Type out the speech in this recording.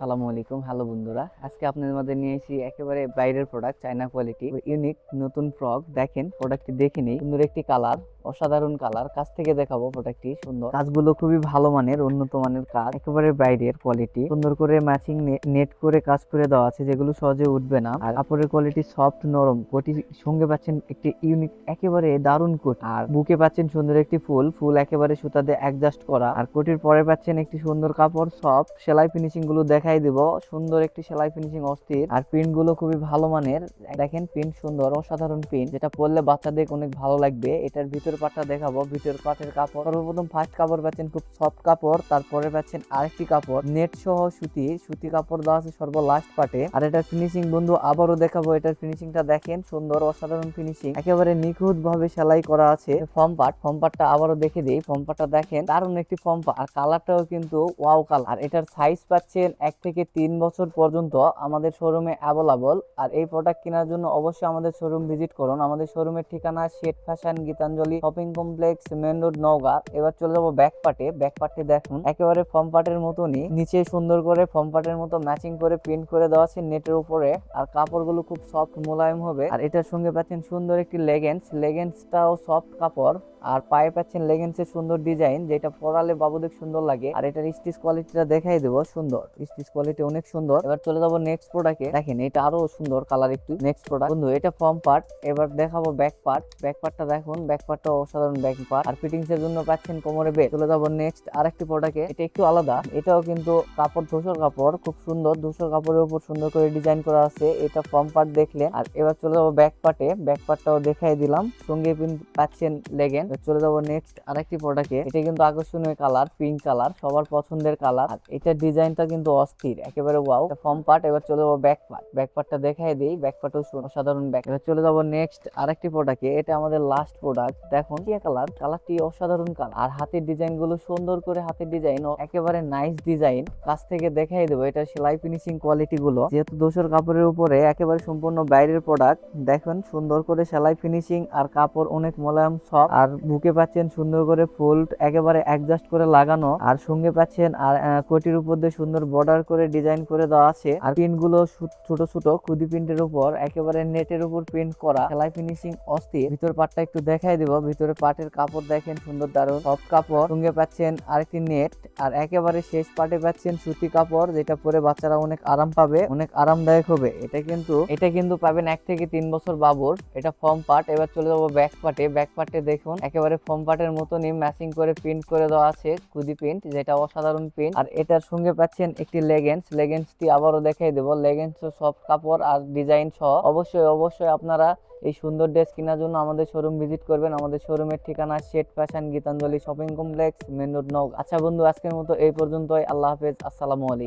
সালামু আলাইকুম। হ্যালো বন্ধুরা, আজকে আপনাদের মধ্যে নিয়ে এসেছি একেবারে বাইরের প্রোডাক্ট চায়না কোয়ালিটি ইউনিক নতুন ফ্রক দেখেন প্রোডাক্টটি দেখে নেই। সুন্দর একটি কালার অসাধারণ কালার। কাছ থেকে দেখাবো প্রোডাক্টটি সুন্দর। কাজগুলো খুবই ভালো মানের, উন্নত মানের কাজ। একেবারে বাইরের কোয়ালিটি সুন্দর করে ম্যাচিং নেট করে কাজ করে দেওয়া আছে, যেগুলো সহজে উঠবে না। আর কাপড়ের কোয়ালিটি সফট নরম। কোটি সঙ্গে পাচ্ছেন একটি ইউনিক একেবারে দারুণ কোট। আর বুকে পাচ্ছেন সুন্দর একটি ফুল। ফুল একেবারে সুতা দিয়ে অ্যাডজাস্ট করা। আর কোটির পরে পাচ্ছেন একটি সুন্দর কাপড় সব সেলাই ফিনিশিংগুলো দেখাই দিব। সুন্দর একটি সেলাই ফিনিশিং অস্থির। আর প্রিন্টগুলো খুবই ভালো মানের। দেখেন প্রিন্ট সুন্দর, অসাধারণ প্রিন্ট যেটা পরলে বাচ্চাদের অনেক ভালো লাগবে। এটার ভিতর পাটটা দেখাবো। ভিতর পাটের কাপড়, সর্বপ্রথম ফার্স্ট কাপড় পাচ্ছেন খুব সফট কাপড়, তারপরে পাচ্ছেন আরেকটি কাপড়। নেট সহ সুতি সুতি কাপড় দেওয়া আছে সর্ব লাস্ট পাটে। আর এটার ফিনিশিং বন্ধু, আবারও দেখাবো এটার ফিনিশিংটা দেখেন, সুন্দর অসাধারণ ফিনিশিং একেবারে নিখুঁত ভাবে সেলাই করা আছে ফর্ম পাট ফর্ম পার্টটা আবারও দেখে দিই। ফর্ম পার্টটা দেখেন, দারুণ একটি ফর্ম পাট আর কালারটাও কিন্তু ওয়াও কালার আর এটার সাইজ পাচ্ছেন এক থেকে তিন বছর পর্যন্ত আমাদের শোরুমে অ্যাভেলেবল আর এই প্রোডাক্ট কেনার জন্য অবশ্যই আমাদের শোরুম ভিজিট করুন। আমাদের শোরুমের ঠিকানা শেট fashion Gitanjali shopping complex main road Naogaon. এবার চলে যাব ব্যাক পার্টে ব্যাক পার্টে দেখুন, একেবারে ফর্ম পার্টের মতনই। নিচে সুন্দর করে ফর্ম পার্টের মতো ম্যাচিং করে প্রিন্ট করে দেওয়া আছে নেটের উপরে। আর কাপড়গুলো খুব সফট মোলায়েম হবে। আর এটার সঙ্গে পাচ্ছেন সুন্দর একটি লেগেন্স লেগেন্সটাও সফট কাপড়। আর পায়ে পাচ্ছেন লেগেন্সের সুন্দর ডিজাইন যেটা পরালে বাবুদের সুন্দর লাগে। আর এটার স্টিচ কোয়ালিটিটা দেখাই দেবো, সুন্দর। স্টিচ কোয়ালিটি অনেক সুন্দর। এবার চলে যাব নেক্সট প্রোডাক্টে দেখেন, এটা আরও সুন্দর কালার একটু। নেক্সট প্রোডাক্ট বন্ধু, এটা ফর্ম পার্ট এবার দেখাবো ব্যাক পার্ট ব্যাক পার্টটা দেখুন ব্যাক পার্টটা অসাধারণ ব্যাক পার্ট আর ফিটিংস এর জন্য পাচ্ছেন কোমরে বেল্ট চলে যাব নেক্সট আরেকটি প্রোডাক্টে এটা একটু আলাদা। এটাও কিন্তু কাপড়, ধূসর কাপড়, খুব সুন্দর। ধূসর কাপড়ের উপর সুন্দর করে ডিজাইন করা আছে। এটা ফর্ম পার্ট দেখলেন আর এবার চলে যাব ব্যাক পার্টে ব্যাক পার্টটাও দেখাই দিলাম। সঙ্গে পাচ্ছেন লেগেন চলে যাব নেক্সট আরেকটি প্রোডাক্টে এটা কিন্তু আকর্ষণীয় কালার পিঙ্ক কালার সবার পছন্দের কালার এটার ডিজাইনটা কিন্তু অস্থির, একেবারে ওয়াও ফর্ম পার্ট এবার চলে যাব ব্যাক পার্ট ব্যাক পার্টটা দেখাই দিই ব্যাক পার্টও অসাধারণ ব্যাক এবার চলে যাব নেক্সট আরেকটি প্রোডাক্টে এটা আমাদের লাস্ট প্রোডাক্ট দেখুন কি কালার কালারটি অসাধারণ কালার আর হাতের ডিজাইনগুলো সুন্দর করে হাতের ডিজাইন ও একেবারে নাইস ডিজাইন কাছ থেকে দেখাই দেবো এটা সেলাই ফিনিশিং কোয়ালিটি গুলো। যেহেতু দোসর কাপড়ের উপরে একেবারে সম্পূর্ণ বাইরের প্রোডাক্ট দেখুন সুন্দর করে সেলাই ফিনিশিং আর কাপড় অনেক মোলায়েম সফট। আর বুকে পাচ্ছেন সুন্দর করে ফুল একেবারে অ্যাডজাস্ট করে লাগানো, আর সঙ্গে পাচ্ছেন, আর কোটির উপর দিয়ে সুন্দর বর্ডার করে ডিজাইন করে দেওয়া আছে। আর প্রিন্টগুলো সু- ছোট ছোট খুদি প্রিন্টের উপর, একেবারে নেটের উপর প্রিন্ট করা। সেলাই ফিনিশিং অস্থির। ভিতর পাটটা একটু দেখাই দিব। ভিতরে পাটের কাপড় দেখেন, সুন্দর দারুণ সফট কাপড়। সঙ্গে পাচ্ছেন আরেকটি নেট আর একেবারে শেষ পাটে পাচ্ছেন সুতি কাপড়, যেটা পরে বাচ্চারা অনেক আরাম পাবে, অনেক আরামদায়ক হবে। এটা কিন্তু এটা কিন্তু পাবেন এক থেকে তিন বছর বাবুর এটা ফর্ম পার্ট এবার চলে যাব ব্যাক পার্টে ব্যাক পার্টে দেখুন একেবারে ফর্ম পার্টের মতনই ম্যাচিং করে প্রিন্ট করে দেওয়া আছে কুদি প্রিন্ট যেটা অসাধারণ প্রিন্ট আর এটার সঙ্গে পাচ্ছেন একটি লেগেন্স লেগেন্সটি আবারও দেখাই দেবো। লেগেন্স সব কাপড় আর ডিজাইন সহ। অবশ্যই অবশ্যই আপনারা এই সুন্দর ড্রেস কেনার জন্য আমাদের শোরুম ভিজিট করবেন। আমাদের শোরুমের ঠিকানা শেট fashion Gitanjali shopping complex, main road নগ আচ্ছা বন্ধু, আজকের মতো এই পর্যন্তই। আল্লাহ হাফেজ। আসসালামু আলাইকুম।